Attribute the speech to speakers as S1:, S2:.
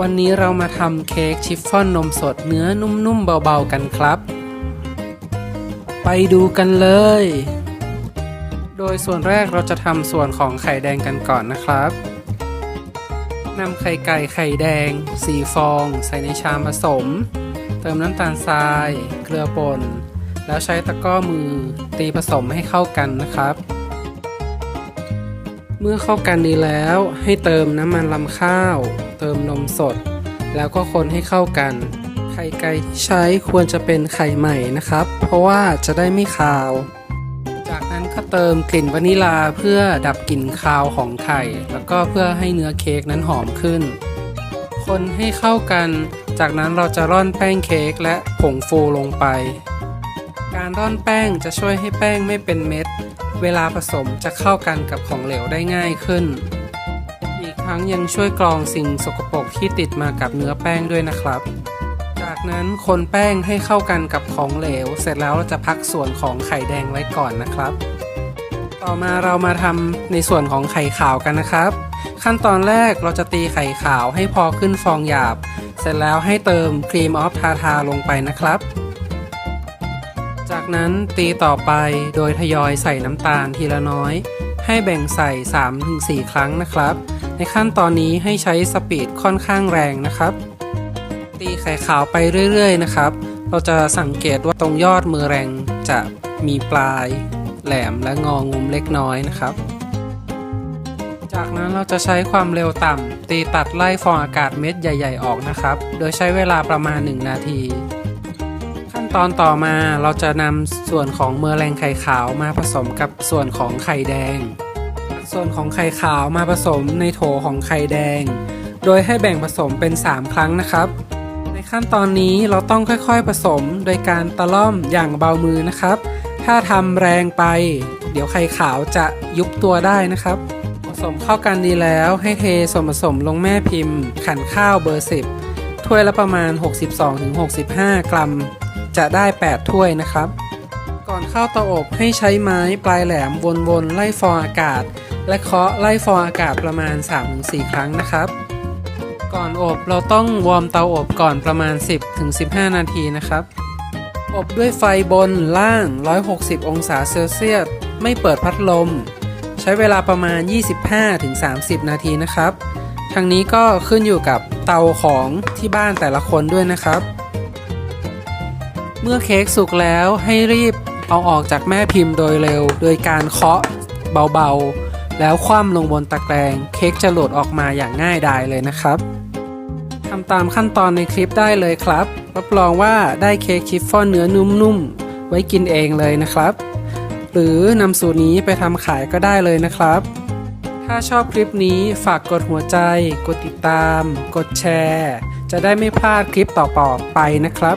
S1: วันนี้เรามาทำเค้กชิฟฟ่อนนมสดเนื้อนุ่มๆเบาๆกันครับ ไปดูกันเลย โดยส่วนแรกเราจะทำส่วนของไข่แดงกันก่อนนะครับนำไข่ไก่ไข่แดง 4 ฟอง ใส่ในชามผสม เติมน้ำตาลทราย เกลือป่น แล้วใช้ตะกร้อมือตีผสมให้เข้ากันนะครับ เมื่อเข้ากันดีแล้วให้เติมน้ำมันลำข้าว เติมนมสด แล้วก็คนให้เข้ากัน ไข่ไก่ที่ใช้ควรจะเป็นไข่ใหม่นะครับ เพราะว่าจะได้ไม่คาว จากนั้นก็เติมกลิ่นวานิลาเพื่อดับกลิ่นคาวของไข่ แล้วก็เพื่อให้เนื้อเค้กนั้นหอมขึ้น คนให้เข้ากัน จากนั้นเราจะร่อนแป้งเค้กและผงฟูลงไป การร่อนแป้งจะช่วยให้แป้งไม่เป็นเม็ด เวลาผสมจะเข้ากันกับของเหลวได้ง่ายขึ้น อีกทั้งยังช่วยกรองสิ่งสกปรกที่ติดมากับเนื้อแป้งด้วยนะครับ จากนั้นคนแป้งให้เข้ากันกับของเหลว เสร็จแล้วเราจะพักส่วนของไข่แดงไว้ก่อนนะครับ ต่อมาเรามาทำในส่วนของไข่ขาวกันนะครับ ขั้นตอนแรกเราจะตีไข่ขาวให้พอขึ้นฟองหยาบ เสร็จแล้วให้เติมครีมออฟทาทาลงไปนะครับ จากนั้นตีต่อไปโดยทยอยใส่น้ำตาลทีละน้อย ให้แบ่งใส่ 3-4 ครั้งนะครับ ในขั้นตอนนี้ให้ใช้สปีดค่อนข้างแรงนะครับ ตีไข่ขาวไปเรื่อยๆนะครับ เราจะสังเกตว่าตรงยอดมือแรงจะมีปลาย แหลมและงองุมเล็กน้อยนะครับ จากนั้นเราจะใช้ความเร็วต่ำตีตัดไล่ฟองอากาศเม็ดใหญ่ ๆ ออกนะครับ โดยใช้เวลาประมาณ 1 นาที ตอนต่อมาเราจะนำส่วนของเมอแรงไข่ขาวมาผสมกับส่วนของไข่แดง ส่วนของไข่ขาวมาผสมในโถของไข่แดง โดยให้แบ่งผสมเป็น 3 ครั้งนะครับ ในขั้นตอนนี้เราต้องค่อยๆผสมโดยการตะล่อมอย่างเบามือนะครับ ถ้าทำแรงไป เดี๋ยวไข่ขาวจะยุบตัวได้นะครับ ผสมเข้ากันดีแล้วให้เทส่วนผสมลงแม่พิมพ์ ขันข้าวเบอร์ 10 ถ้วยละประมาณ 62-65 กรัม จะได้ 8 ถ้วยนะครับ ก่อนเข้าเตาอบให้ใช้ไม้ปลายแหลมวนๆไล่ฟองอากาศ และเคาะไล่ฟองอากาศประมาณ 3-4 ครั้งนะครับ ก่อนอบเราต้องวอร์มเตาอบก่อนประมาณ 10-15 นาทีนะครับ อบด้วยไฟบนล่าง 160 องศาเซลเซียสไม่เปิดพัดลม ใช้เวลาประมาณ 25-30 นาทีนะครับทางนี้ก็ขึ้นอยู่กับเตาของที่บ้านแต่ละคนด้วยนะครับ เมื่อเค้กสุกแล้วให้รีบเอาออกจากแม่พิมพ์โดยเร็ว โดยการเคาะเบาๆ แล้วคว่ำลงบนตะแกรงเค้กจะหลุดออกมาอย่างง่ายดายเลยนะครับทำตามขั้นตอนในคลิปได้เลยครับรับรองว่าได้เค้กชิฟฟ่อนเนื้อนุ่มๆ ไว้กินเองเลยนะครับ หรือนำสูตรนี้ไปทำขายก็ได้เลยนะครับ ถ้าชอบคลิปนี้ฝากกดหัวใจ กดติดตาม กดแชร์ จะได้ไม่พลาดคลิปต่อๆไปนะครับ